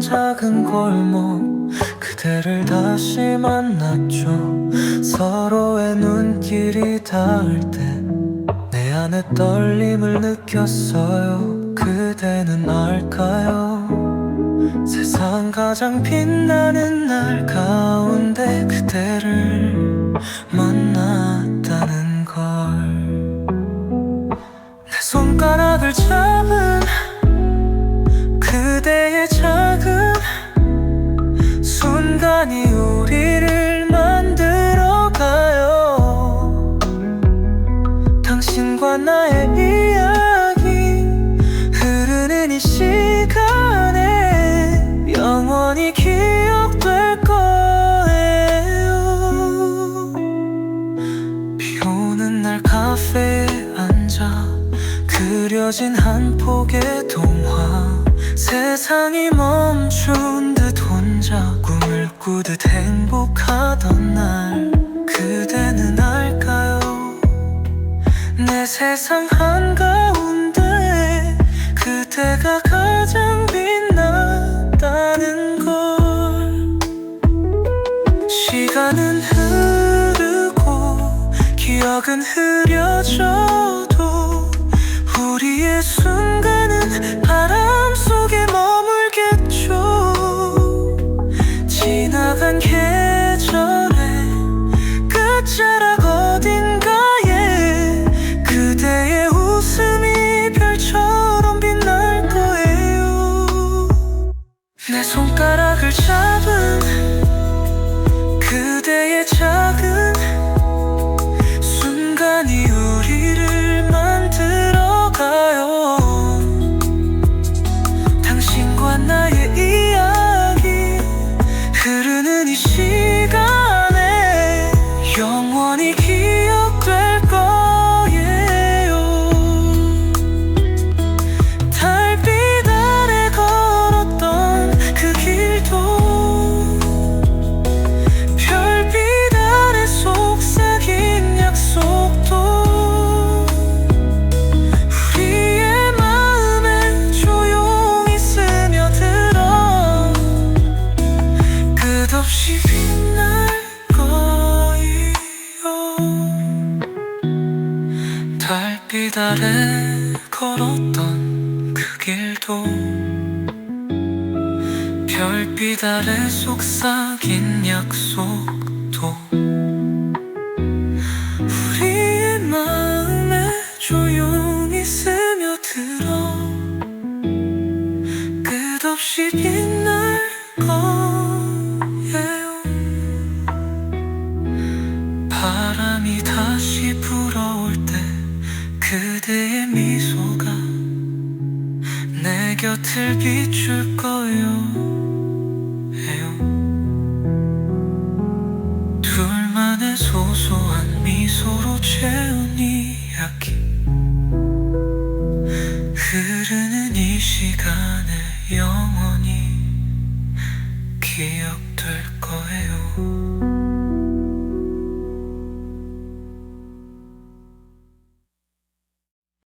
작은 골목 그대를 다시 만났죠. 서로의 눈길이 닿을 때 내 안에 떨림을 느꼈어요. 그대는 알까요? 세상 가장 빛나는 날 가운데 그대를 만났다는 걸. 내 손가락을 잡 나의 이야기. 흐르는 이 시간에 영원히 기억될 거예요. 비 오는 날 카페에 앉아 그려진 한 폭의 동화. 세상이 멈춘 듯 혼자 꿈을 꾸듯 행복하던 날 세상 한가운데 그대가 가장 빛났다는 걸. 시간은 흐르고 기억은 흐려져도 우리의 순간은 바람 속에 머물겠죠. 지나간 계절의 끝자락 아래 걸었던 그 길도 별빛 아래 속삭인 약속도 우리의 마음에 조용히 스며들어 끝없이 빛날 거예요. 바람이 다시 불어올 때 그대의 미소가 내 곁을 비출 거예요 해요. 둘만의 소소한 미소로 채운 이야기 흐르는 이 시간에 영원히 기억